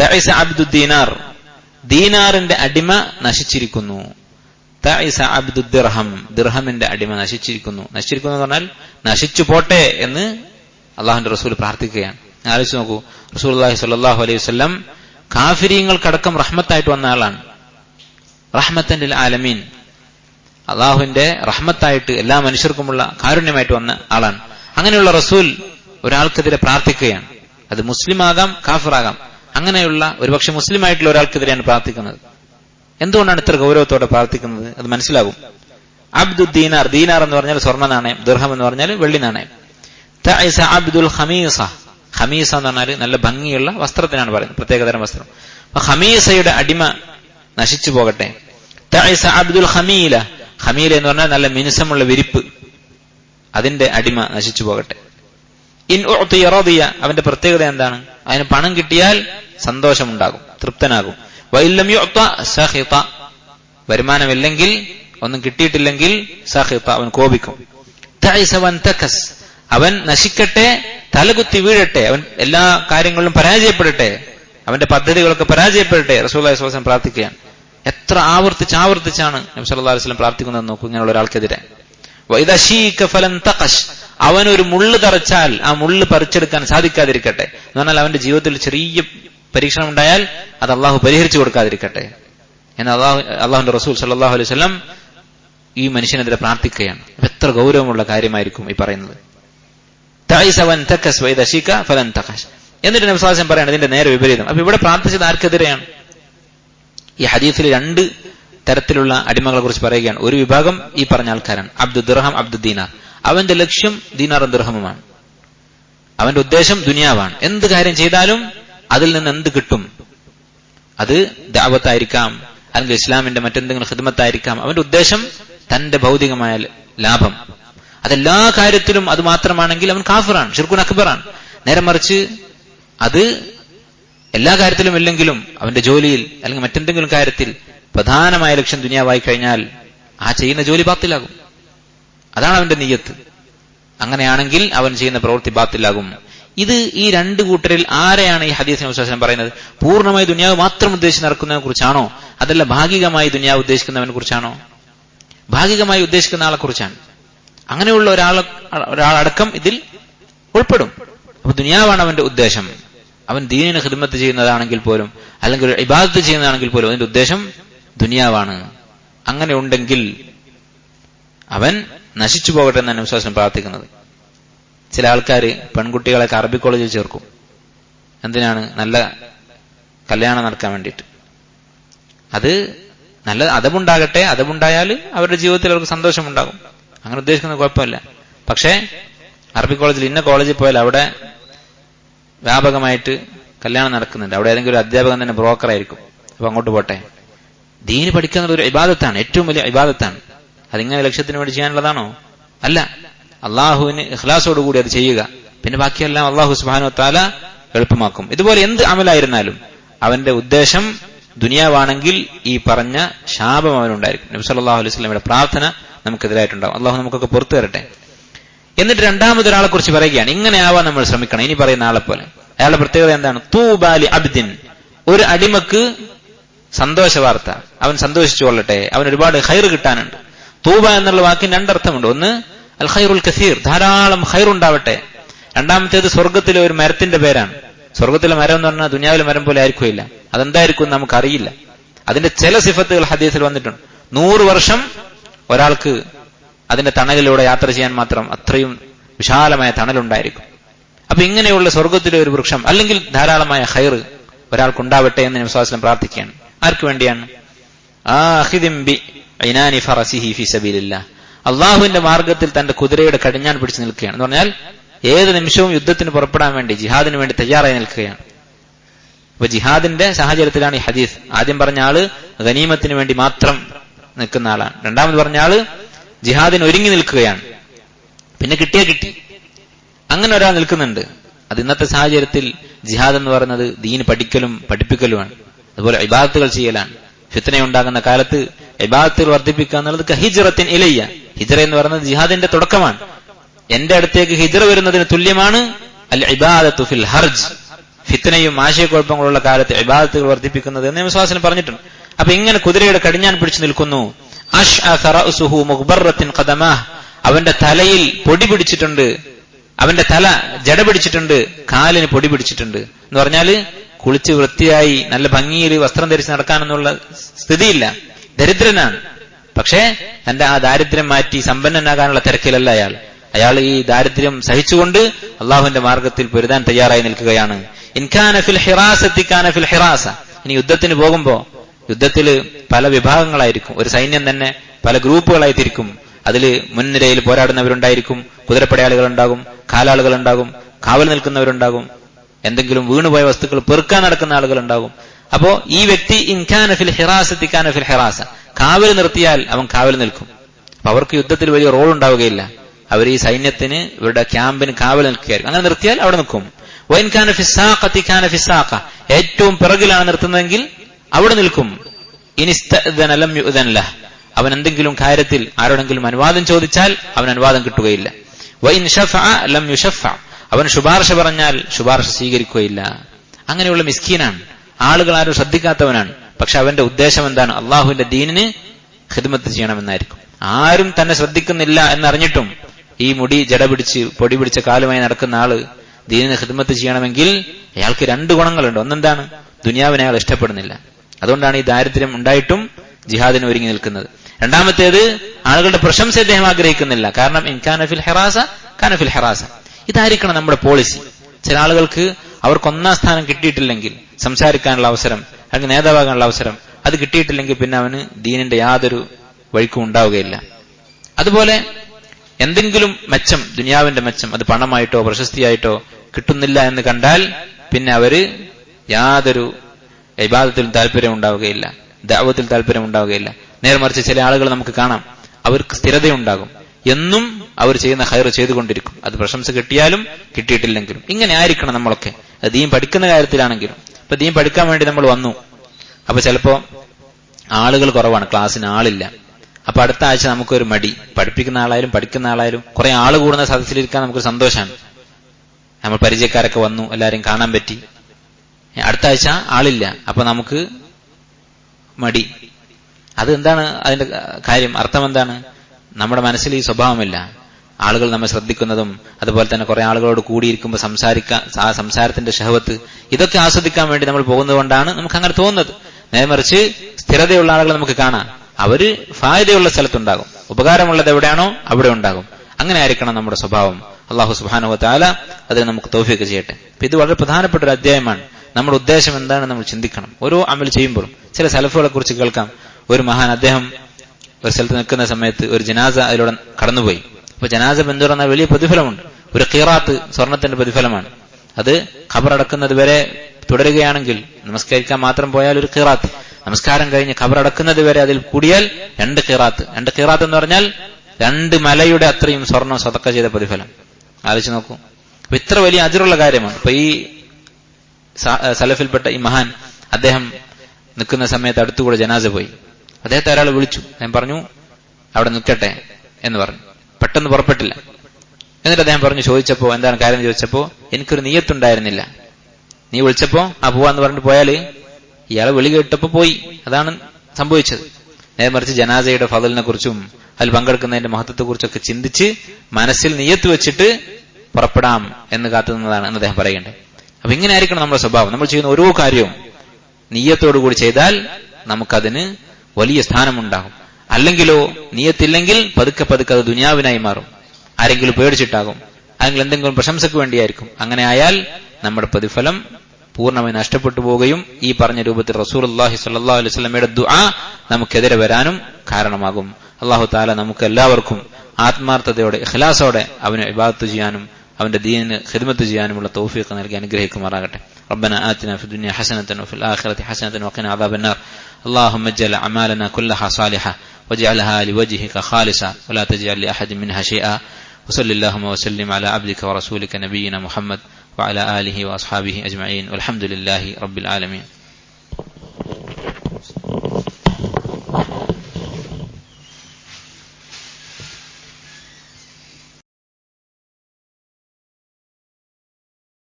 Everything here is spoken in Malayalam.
തഇസ അബ്ദു ദീനാർ. ദീനാറിന്റെ അടിമ നശിച്ചിരിക്കുന്നു. തഇസ അബ്ദു ദിർഹം. ദിർഹമിന്റെ അടിമ നശിച്ചിരിക്കുന്നു. നശിച്ചിരിക്കുന്നു എന്ന് പറഞ്ഞാൽ നശിച്ചു പോട്ടെ എന്ന് അള്ളാഹുന്റെ റസൂൽ പ്രാർത്ഥിക്കുകയാണ്. ആലോചിച്ച് നോക്കൂ. റസൂൽ അള്ളാഹി സ്വല്ലല്ലാഹു അലൈഹി വസ്ലം കാഫിരിയങ്ങൾക്കടക്കം റഹ്മത്തായിട്ട് വന്ന ആളാണ്. റഹ്മത്തൻ ആലമീൻ. അള്ളാഹുവിന്റെ റഹ്മത്തായിട്ട് എല്ലാ മനുഷ്യർക്കുമുള്ള കാരുണ്യമായിട്ട് വന്ന ആളാണ്. അങ്ങനെയുള്ള റസൂൽ ഒരാൾക്കെതിരെ പ്രാർത്ഥിക്കുകയാണ്. അത് മുസ്ലിം ആകാം കാഫിറാകാം. അങ്ങനെയുള്ള ഒരുപക്ഷെ മുസ്ലിം ആയിട്ടുള്ള ഒരാൾക്കെതിരെയാണ് പ്രാർത്ഥിക്കുന്നത്. എന്തുകൊണ്ടാണ് ഇത്ര ഗൗരവത്തോടെ പ്രാർത്ഥിക്കുന്നത്? അത് മനസ്സിലാകും അബ്ദുൽ ദീനാർ ദീനാർ എന്ന് പറഞ്ഞാൽ സ്വർണ നാണയം ദുർഹം എന്ന് പറഞ്ഞാൽ വെള്ളി നാണയം. അബ്ദുൽ ഹമീസ ഹമീസ എന്ന് പറഞ്ഞാൽ നല്ല ഭംഗിയുള്ള വസ്ത്രത്തിനാണ് പറയുന്നത് പ്രത്യേകതരം വസ്ത്രം. അപ്പൊ ഹമീസയുടെ അടിമ നശിച്ചു പോകട്ടെ. അബ്ദുൽ ഹമീല ഹമീല എന്ന് പറഞ്ഞാൽ നല്ല മിനുസമുള്ള വിരിപ്പ്. അതിന്റെ അടിമ നശിച്ചു പോകട്ടെ. ഇൻ റദിയ അവന്റെ പ്രത്യേകത എന്താണ്? അതിന് പണം കിട്ടിയാൽ സന്തോഷമുണ്ടാകും തൃപ്തനാകും. വൈല്ലം യുക്ത സഹിത. വരുമാനമില്ലെങ്കിൽ ഒന്നും കിട്ടിയിട്ടില്ലെങ്കിൽ സഹിത അവൻ കോപിക്കും. അവൻ നശിക്കട്ടെ തലകുത്തി വീഴട്ടെ അവൻ എല്ലാ കാര്യങ്ങളിലും പരാജയപ്പെടട്ടെ അവന്റെ പദ്ധതികളൊക്കെ പരാജയപ്പെടട്ടെ സ്വല്ലല്ലാഹു അലൈഹി പ്രാർത്ഥിക്കുകയാണ്. എത്ര ആവർത്തിച്ച് ആവർത്തിച്ചാണ് നബി അലൈഹി വസല്ലം പ്രാർത്ഥിക്കുന്നത് നോക്കും ഇങ്ങനെയുള്ള ഒരാൾക്കെതിരെ. അവനൊരു മുള്ള് തറച്ചാൽ ആ മുള്ള് പറിച്ചെടുക്കാൻ സാധിക്കാതിരിക്കട്ടെ. എന്ന് പറഞ്ഞാൽ അവന്റെ ജീവിതത്തിൽ ചെറിയ പരീക്ഷണം ഉണ്ടായാൽ അത് അള്ളാഹു പരിഹരിച്ചു കൊടുക്കാതിരിക്കട്ടെ. എന്ന് അള്ളാഹു അള്ളാഹുന്റെ റസൂൽ സല്ലാഹു അലൈഹി സ്വലം ഈ മനുഷ്യനെതിരെ പ്രാർത്ഥിക്കുകയാണ്. എത്ര ഗൗരവമുള്ള കാര്യമായിരിക്കും ഈ പറയുന്നത്. എന്നിട്ട് നബി സാഹസം പറയാണ് ഇതിന്റെ നേരെ വിപരീതം. അപ്പൊ ഇവിടെ പ്രാർത്ഥിച്ചത് ആർക്കെതിരെയാണ്? ഈ ഹദീഫിൽ രണ്ട് തരത്തിലുള്ള അടിമകളെ കുറിച്ച് പറയുകയാണ്. ഒരു വിഭാഗം ഈ പറഞ്ഞ ആൾക്കാരാണ്. Abdu dirham Abdu dinar. അവന്റെ ലക്ഷ്യം ദീനാറും ദുർഹമുമാണ്. അവന്റെ ഉദ്ദേശം ദുനിയാവാണ്. എന്ത് കാര്യം ചെയ്താലും അതിൽ നിന്ന് എന്ത് കിട്ടും? അത് ദാവത്തായിരിക്കാം അല്ലെങ്കിൽ ഇസ്ലാമിന്റെ മറ്റെന്തെങ്കിലും ഹിദ്മത്തായിരിക്കാം അവന്റെ ഉദ്ദേശം തന്റെ ഭൗതികമായ ലാഭം. അതെല്ലാ കാര്യത്തിലും അത് മാത്രമാണെങ്കിൽ അവൻ കാഫിറാണ് ഷിർഖുൻ അക്ബറാണ്. നേരെ മറിച്ച് അത് എല്ലാ കാര്യത്തിലും ഇല്ലെങ്കിലും അവന്റെ ജോലിയിൽ അല്ലെങ്കിൽ മറ്റെന്തെങ്കിലും കാര്യത്തിൽ പ്രധാനമായ ലക്ഷ്യം ദുനിയാവായി കഴിഞ്ഞാൽ ആ ചെയ്യുന്ന ജോലി ബാത്തിലാകും. അതാണ് അവന്റെ നീയത്ത് അങ്ങനെയാണെങ്കിൽ അവൻ ചെയ്യുന്ന പ്രവൃത്തി ബാത്തിലാകും. ഇത് ഈ രണ്ട് കൂട്ടരിൽ ആരെയാണ് ഈ ഹദീസിനെ വിശ്വാസം പറയുന്നത്? പൂർണമായി ദുനിയാവ് മാത്രം ഉദ്ദേശിച്ച് നടക്കുന്നതിനെ കുറിച്ചാണോ? അതല്ല ഭാഗികമായി ദുനിയാവ് ഉദ്ദേശിക്കുന്നവനെ കുറിച്ചാണോ? ഭാഗികമായി ഉദ്ദേശിക്കുന്ന ആളെ കുറിച്ചാണ്. അങ്ങനെയുള്ള ഒരാളെ ഒരാളടക്കം ഇതിൽ ഉൾപ്പെടും. അപ്പൊ ദുനിയാവാണ് അവന്റെ ഉദ്ദേശം. അവൻ ദീനിന് ഹിദ്മത്ത് ചെയ്യുന്നതാണെങ്കിൽ പോലും അല്ലെങ്കിൽ ഇബാദത്ത് ചെയ്യുന്നതാണെങ്കിൽ പോലും അതിന്റെ ഉദ്ദേശം ദുനിയാവാണ്. അങ്ങനെ ഉണ്ടെങ്കിൽ അവൻ നശിച്ചു പോകട്ടെ എന്നാണ് വിശ്വാസം പ്രാർത്ഥിക്കുന്നത്. ചില ആൾക്കാർ പെൺകുട്ടികളെ അറബി കോളേജിൽ ചേർക്കും. എന്തിനാണ്? നല്ല കല്യാണം നടക്കാൻ വേണ്ടിയിട്ട്. അത് നല്ല അതമുണ്ടാകട്ടെ അതമുണ്ടായാൽ അവരുടെ ജീവിതത്തിൽ അവർക്ക് സന്തോഷമുണ്ടാകും. അങ്ങനെ ഉദ്ദേശിക്കുന്ന കുഴപ്പമില്ല. പക്ഷേ അറബി കോളേജിൽ ഇന്ന കോളേജിൽ പോയാൽ അവിടെ വ്യാപകമായിട്ട് കല്യാണം നടക്കുന്നുണ്ട്. അവിടെ ഏതെങ്കിലും ഒരു അധ്യാപകൻ തന്നെ ബ്രോക്കർ ആയിരിക്കും. അപ്പൊ അങ്ങോട്ട് പോട്ടെ. ദീന് പഠിക്കുന്നത് ഒരു ഇബാദത്താണ്. ഏറ്റവും വലിയ ഇബാദത്താണ്. അതിങ്ങനെ ലക്ഷ്യത്തിന് വേണ്ടി ചെയ്യാനുള്ളതാണോ? അല്ല. അള്ളാഹുവിന് ഇഖ്ലാസോടുകൂടി അത് ചെയ്യുക. പിന്നെ ബാക്കിയെല്ലാം അള്ളാഹു സുബാനോ താല എളുപ്പമാക്കും. ഇതുപോലെ എന്ത് അമലായിരുന്നാലും അവന്റെ ഉദ്ദേശം ദുനിയാവാണെങ്കിൽ ഈ പറഞ്ഞ ശാപം അവനുണ്ടായിരിക്കും. നബി സല്ലല്ലാഹു അലൈഹി സ്വലമിയുടെ പ്രാർത്ഥന നമുക്കെതിരായിട്ടുണ്ടാവും. അള്ളാഹു നമുക്കൊക്കെ പുറത്തു തരട്ടെ. എന്നിട്ട് രണ്ടാമതൊരാളെ കുറിച്ച് പറയുകയാണ്. ഇങ്ങനെയാവാൻ നമ്മൾ ശ്രമിക്കണം. ഇനി പറയുന്ന ആളെ പോലെ. അയാളുടെ പ്രത്യേകത എന്താണ്? തൂബാലി അബ്ദിൻ. ഒരു അടിമക്ക് സന്തോഷ വാർത്ത. അവൻ സന്തോഷിച്ചു കൊള്ളട്ടെ. അവൻ ഒരുപാട് ഹൈർ കിട്ടാനുണ്ട്. തൂബ എന്നുള്ള വാക്കിന് രണ്ടർത്ഥമുണ്ട്. ഒന്ന് അൽ ഖൈറുൽ കസീർ. ധാരാളം ഖൈറുണ്ടാവട്ടെ. രണ്ടാമത്തേത് സ്വർഗത്തിലെ ഒരു മരത്തിന്റെ പേരാണ്. സ്വർഗത്തിലെ മരം എന്ന് പറഞ്ഞാൽ ദുനിയാവിലെ മരം പോലെ ആയിരിക്കില്ല അതെന്തായിരിക്കും നമുക്കറിയില്ല. അതിന്റെ ചില സിഫത്തുകൾ ഹദീസിൽ വന്നിട്ടുണ്ട്. നൂറ് വർഷം ഒരാൾക്ക് അതിന്റെ തണലിലൂടെ യാത്ര ചെയ്യാൻ മാത്രം അത്രയും വിശാലമായ തണലുണ്ടായിരിക്കും. അപ്പൊ ഇങ്ങനെയുള്ള സ്വർഗത്തിലെ ഒരു വൃക്ഷം അല്ലെങ്കിൽ ധാരാളമായ ഹൈർ ഒരാൾക്കുണ്ടാവട്ടെ എന്ന് വിശ്വാസം പ്രാർത്ഥിക്കുകയാണ്. ആർക്ക് വേണ്ടിയാണ്? അള്ളാഹുവിന്റെ മാർഗത്തിൽ തന്റെ കുതിരയുടെ കടിഞ്ഞാൻ പിടിച്ചു നിൽക്കുകയാണ്. എന്ന് പറഞ്ഞാൽ ഏത് നിമിഷവും യുദ്ധത്തിന് പുറപ്പെടാൻ വേണ്ടി ജിഹാദിന് വേണ്ടി തയ്യാറായി നിൽക്കുകയാണ്. അപ്പൊ ജിഹാദിന്റെ സാഹചര്യത്തിലാണ് ഈ ഹദീസ്. ആദ്യം പറഞ്ഞ ആൾ ഗനീമത്തിന് വേണ്ടി മാത്രം നിൽക്കുന്ന ആളാണ്. രണ്ടാമത് പറഞ്ഞ ആൾ ജിഹാദിന് ഒരുങ്ങി നിൽക്കുകയാണ്. പിന്നെ കിട്ടിയ കിട്ടി. അങ്ങനെ ഒരാൾ നിൽക്കുന്നുണ്ട്. അത് ഇന്നത്തെ സാഹചര്യത്തിൽ ജിഹാദ് എന്ന് പറയുന്നത് ദീന് പഠിക്കലും പഠിപ്പിക്കലുമാണ്. അതുപോലെ ഇബാദത്തുകൾ ചെയ്യലാണ്. ഫിത്തനയുണ്ടാകുന്ന കാലത്ത് ഇബാദത്തുകൾ വർദ്ധിപ്പിക്കുക എന്നുള്ളത് ഹിജ്റത്തിൻ ഇലയ്യ. ഹിജ്റ എന്ന് പറയുന്നത് ജിഹാദിന്റെ തുടക്കമാണ്. എന്റെ അടുത്തേക്ക് ഹിജറ വരുന്നതിന് തുല്യമാണ് അൽ ഇബാദത്തു ഫിൽ ഹർജ്. ഫിത്തനയും ആശയക്കുഴപ്പങ്ങളുള്ള കാലത്ത് ഇബാദത്തുകൾ വർദ്ധിപ്പിക്കുന്നത് എന്ന് വിശ്വാസൻ പറഞ്ഞിട്ടുണ്ട് അപ്പൊ ഇങ്ങനെ കുതിരയുടെ കടിഞ്ഞാൻ പിടിച്ചു നിൽക്കുന്നു. ഖദമാഹ്. അവന്റെ തലയിൽ പൊടി പിടിച്ചിട്ടുണ്ട്. അവന്റെ തല ജട പിടിച്ചിട്ടുണ്ട്. കാലിന് പൊടി പിടിച്ചിട്ടുണ്ട്. എന്ന് പറഞ്ഞാൽ കുളിച്ച് വൃത്തിയായി നല്ല ഭംഗിയിൽ വസ്ത്രം ധരിച്ച് നടക്കാനെന്നുള്ള സ്ഥിതിയില്ല. ദരിദ്രനാണ്. പക്ഷേ തന്റെ ആ ദാരിദ്ര്യം മാറ്റി സമ്പന്നനാകാനുള്ള തിരക്കിലല്ല അയാൾ. അയാൾ ഈ ദാരിദ്ര്യം സഹിച്ചുകൊണ്ട് അള്ളാഹുവിന്റെ മാർഗത്തിൽ പൊരുതാൻ തയ്യാറായി നിൽക്കുകയാണ്. ഇൻഖാനഫിൽ ഹിറാസ് എത്തിക്കാനഫിൽ കാന ഫിൽ ഹിറാസ. ഇനി യുദ്ധത്തിന് പോകുമ്പോ യുദ്ധത്തിൽ പല വിഭാഗങ്ങളായിരിക്കും. ഒരു സൈന്യം തന്നെ പല ഗ്രൂപ്പുകളായി തിരിക്കും. അതിൽ മുൻനിരയിൽ പോരാടുന്നവരുണ്ടായിരിക്കും കുതിരപ്പടയാളികൾ ഉണ്ടാകും കാലാളുകൾ ഉണ്ടാകും കാവൽ നിൽക്കുന്നവരുണ്ടാകും എന്തെങ്കിലും വീണുപോയ വസ്തുക്കൾ പെറുക്കാൻ നടക്കുന്ന ആളുകൾ ഉണ്ടാകും അപ്പോ ഈ വ്യക്തി ഇൻഖാനഫിൽ ഫിൽ എത്തിക്കാനഫിൽ കാന ഫിൽ ഹിറാസ. കാവൽ നിർത്തിയാൽ അവൻ കാവൽ നിൽക്കും. അപ്പൊ അവർക്ക് യുദ്ധത്തിൽ വലിയ റോൾ ഉണ്ടാവുകയില്ല. അവർ ഈ സൈന്യത്തിന് ഇവരുടെ ക്യാമ്പിന് കാവൽ നിൽക്കുകയായിരിക്കും. അങ്ങനെ നിർത്തിയാൽ അവിടെ നിൽക്കും. വൈൻഖാന ഫിസാഖ തിഖാന ഫിസാഖ ഏറ്റവും പിറകിലാണ് നിർത്തുന്നതെങ്കിൽ അവിടെ നിൽക്കും. ഇനി അവൻ എന്തെങ്കിലും കാര്യത്തിൽ ആരോടെങ്കിലും അനുവാദം ചോദിച്ചാൽ അവൻ അനുവാദം കിട്ടുകയില്ല. വൈൻ ലം യുഷഫ. അവൻ ശുപാർശ പറഞ്ഞാൽ ശുപാർശ സ്വീകരിക്കുകയില്ല. അങ്ങനെയുള്ള മിസ്കീനാണ്. ആളുകൾ ആരും ശ്രദ്ധിക്കാത്തവനാണ്. പക്ഷെ അവന്റെ ഉദ്ദേശം എന്താണ്? അള്ളാഹുവിന്റെ ദീനിന് ഖിദ്മത്ത് ചെയ്യണമെന്നായിരിക്കും. ആരും തന്നെ ശ്രദ്ധിക്കുന്നില്ല എന്നറിഞ്ഞിട്ടും ഈ മുടി ജട പിടിച്ച് പൊടി പിടിച്ച കാലുമായി നടക്കുന്ന ആൾ ദീനിന് ഹിദ്മത്ത് ചെയ്യണമെങ്കിൽ അയാൾക്ക് രണ്ട് ഗുണങ്ങളുണ്ട്. ഒന്നെന്താണ്? ദുനിയാവിനെ അയാൾ ഇഷ്ടപ്പെടുന്നില്ല. അതുകൊണ്ടാണ് ഈ ദാരിദ്ര്യം ഉണ്ടായിട്ടും ജിഹാദിന് ഒരുങ്ങി നിൽക്കുന്നത്. രണ്ടാമത്തേത് ആളുകളുടെ പ്രശംസ അദ്ദേഹം ആഗ്രഹിക്കുന്നില്ല. കാരണം ഇൻകാനഫിൽ ഹെറാസ കാനഫിൽ ഹെറാസ. ഇതായിരിക്കണം നമ്മുടെ പോളിസി ചില ആളുകൾക്ക് അവർക്ക് ഒന്നാം സ്ഥാനം കിട്ടിയിട്ടില്ലെങ്കിൽ സംസാരിക്കാനുള്ള അവസരം അല്ലെങ്കിൽ നേതാവാകാനുള്ള അവസരം. അത് കിട്ടിയിട്ടില്ലെങ്കിൽ പിന്നെ അവന് ദീനിന്റെ യാതൊരു വഴിക്കും ഉണ്ടാവുകയില്ല. അതുപോലെ എന്തെങ്കിലും മെച്ചം ദുനിയാവിന്റെ മെച്ചം അത് പണമായിട്ടോ പ്രശസ്തിയായിട്ടോ കിട്ടുന്നില്ല എന്ന് കണ്ടാൽ പിന്നെ അവർ യാതൊരു വിവാദത്തിൽ താല്പര്യം ഉണ്ടാവുകയില്ല ദാവത്തിൽ താല്പര്യം ഉണ്ടാവുകയില്ല. നേർമറിച്ച് ചില ആളുകൾ നമുക്ക് കാണാം. അവർക്ക് സ്ഥിരതയുണ്ടാകും. എന്നും അവർ ചെയ്യുന്ന ഹയർ ചെയ്തുകൊണ്ടിരിക്കും. അത് പ്രശംസ കിട്ടിയാലും കിട്ടിയിട്ടില്ലെങ്കിലും. ഇങ്ങനെ ആയിരിക്കണം നമ്മളൊക്കെ. അത് ഈ പഠിക്കുന്ന കാര്യത്തിലാണെങ്കിലും ഇപ്പൊ ദീൻ പഠിക്കാൻ വേണ്ടി നമ്മൾ വന്നു. അപ്പൊ ചിലപ്പോ ആളുകൾ കുറവാണ് ക്ലാസ്സിന് ആളില്ല. അപ്പൊ അടുത്ത ആഴ്ച നമുക്കൊരു മടി. പഠിപ്പിക്കുന്ന ആളായാലും പഠിക്കുന്ന ആളായാലും കുറെ ആൾ കൂടുന്ന സദസ്സിലിരിക്കാൻ നമുക്ക് സന്തോഷമാണ് നമ്മൾ പരിചയക്കാരൊക്കെ വന്നു എല്ലാരെയും കാണാൻ പറ്റി. അടുത്ത ആഴ്ച ആളില്ല. അപ്പൊ നമുക്ക് മടി. അത് എന്താണ് അതിന്റെ കാര്യം? അർത്ഥം എന്താണ്? നമ്മുടെ മനസ്സിൽ ഈ സ്വഭാവമില്ല. ആളുകൾ നമ്മെ ശ്രദ്ധിക്കുന്നതും അതുപോലെ തന്നെ കുറെ ആളുകളോട് കൂടിയിരിക്കുമ്പോൾ സംസാരിക്കാൻ ആ സംസാരത്തിന്റെ ഷഹവത്ത് ഇതൊക്കെ ആസ്വദിക്കാൻ വേണ്ടി നമ്മൾ പോകുന്നതുകൊണ്ടാണ് നമുക്ക് അങ്ങനെ തോന്നുന്നത് നേമറിച്ച് സ്ഥിരതയുള്ള ആളുകൾ നമുക്ക് കാണാം. അവർ ഫായതയുള്ള സ്ഥലത്തുണ്ടാകും. ഉപകാരമുള്ളത് എവിടെയാണോ അവിടെ ഉണ്ടാകും. അങ്ങനെ ആയിരിക്കണം നമ്മുടെ സ്വഭാവം. അള്ളാഹു സുബാനുവ താല അതിന് നമുക്ക് തോഫിയൊക്കെ ചെയ്യട്ടെ. ഇത് വളരെ പ്രധാനപ്പെട്ട ഒരു അധ്യായമാണ്. നമ്മുടെ ഉദ്ദേശം എന്താണ് നമ്മൾ ചിന്തിക്കണം. ഓരോ അമൽ ചെയ്യുമ്പോഴും ചില സലഫുകളെ കുറിച്ച് കേൾക്കാം. ഒരു മഹാൻ അദ്ദേഹം ഒരു സ്ഥലത്ത് നിൽക്കുന്ന സമയത്ത് ഒരു ജനാസ അതിലൂടെ കടന്നുപോയി. അപ്പൊ ജനാസ പിന്തുടർന്ന വലിയ പ്രതിഫലമുണ്ട്. ഒരു കീറാത്ത് സ്വർണത്തിന്റെ പ്രതിഫലമാണ്. അത് ഖബറടക്കുന്നത് വരെ തുടരുകയാണെങ്കിൽ നമസ്കരിക്കാൻ മാത്രം പോയാൽ ഒരു കീറാത്ത് നമസ്കാരം കഴിഞ്ഞ് ഖബറടക്കുന്നത് വരെ അതിൽ കൂടിയാൽ രണ്ട് കീറാത്ത് രണ്ട് കീറാത്ത് എന്ന് പറഞ്ഞാൽ രണ്ട് മലയുടെ അത്രയും സ്വർണം സ്വതക്ക ചെയ്ത പ്രതിഫലം. ആലോചിച്ച് നോക്കൂ. അപ്പൊ ഇത്ര വലിയ അതിരുള്ള കാര്യമാണ്. അപ്പൊ ഈ സലഫിൽപ്പെട്ട ഈ മഹാൻ അദ്ദേഹം നിൽക്കുന്ന സമയത്ത് അടുത്തുകൂടെ ജനാസ പോയി. അദ്ദേഹത്തെ ഒരാൾ വിളിച്ചു. ഞാൻ പറഞ്ഞു അവിടെ നിൽക്കട്ടെ എന്ന് പറഞ്ഞു. പെട്ടെന്ന് പുറപ്പെട്ടില്ല. എന്നിട്ട് അദ്ദേഹം പറഞ്ഞു ചോദിച്ചപ്പോ എന്താണ് കാര്യം ചോദിച്ചപ്പോ എനിക്കൊരു നീയത്തുണ്ടായിരുന്നില്ല. നീ വിളിച്ചപ്പോ ആ പോവാന്ന് പറഞ്ഞിട്ട് പോയാൽ? ഇയാളെ വിളി കേട്ടപ്പോ പോയി. അതാണ് സംഭവിച്ചത്. നേരെ മറിച്ച് ജനാസയുടെ ഫതലിനെ കുറിച്ചും അതിൽ പങ്കെടുക്കുന്നതിന്റെ മഹത്വത്തെ കുറിച്ചൊക്കെ ചിന്തിച്ച് മനസ്സിൽ നീയത്ത് വെച്ചിട്ട് പുറപ്പെടാം എന്ന് കാത്തുനിന്നതാണ് എന്ന് അദ്ദേഹം പറയേണ്ടത് അപ്പൊ ഇങ്ങനെ ആയിരിക്കണം നമ്മുടെ സ്വഭാവം. നമ്മൾ ചെയ്യുന്ന ഓരോ കാര്യവും നീയത്തോടു കൂടി ചെയ്താൽ നമുക്കതിന് വലിയ സ്ഥാനമുണ്ടാകും. അല്ലെങ്കിലോ നീയത്തില്ലെങ്കിൽ പതുക്കെ പതുക്കെ അത് ദുനിയാവിനായി മാറും ആരെങ്കിലും പേടിച്ചിട്ടാകും അല്ലെങ്കിൽ എന്തെങ്കിലും പ്രശംസയ്ക്ക് വേണ്ടിയായിരിക്കും അങ്ങനെ ആയാൽ നമ്മുടെ പ്രതിഫലം പൂർണ്ണമായി നഷ്ടപ്പെട്ടു പോവുകയും ഈ പറഞ്ഞ രൂപത്തിൽ റസൂൽ അള്ളാഹി സല്ലാ അലൈഹി സ്വലമയുടെ ദുആ നമുക്കെതിരെ വരാനും കാരണമാകും അള്ളാഹു താല നമുക്ക് എല്ലാവർക്കും ആത്മാർത്ഥതയോടെ ഇഖ്ലാസോടെ അവന് ഇബാദത്ത് ചെയ്യാനും അവന്റെ ദീനിന് ഖിദ്മത്ത് ചെയ്യാനുമുള്ള തൗഫീഖ് നൽകി അനുഗ്രഹിക്കുമാറാകട്ടെ ربنا آتنا في الدنيا حسنة وفي الآخرة حسنة وقنا عذاب النار اللهم اجعل أعمالنا كلها صالحة واجعلها لوجهك خالصة ولا تجعل لأحد منها شيئا. وصل اللهم وسلم على عبدك ورسولك نبينا محمد وعلى آله وأصحابه أجمعين. والحمد لله رب العالمين.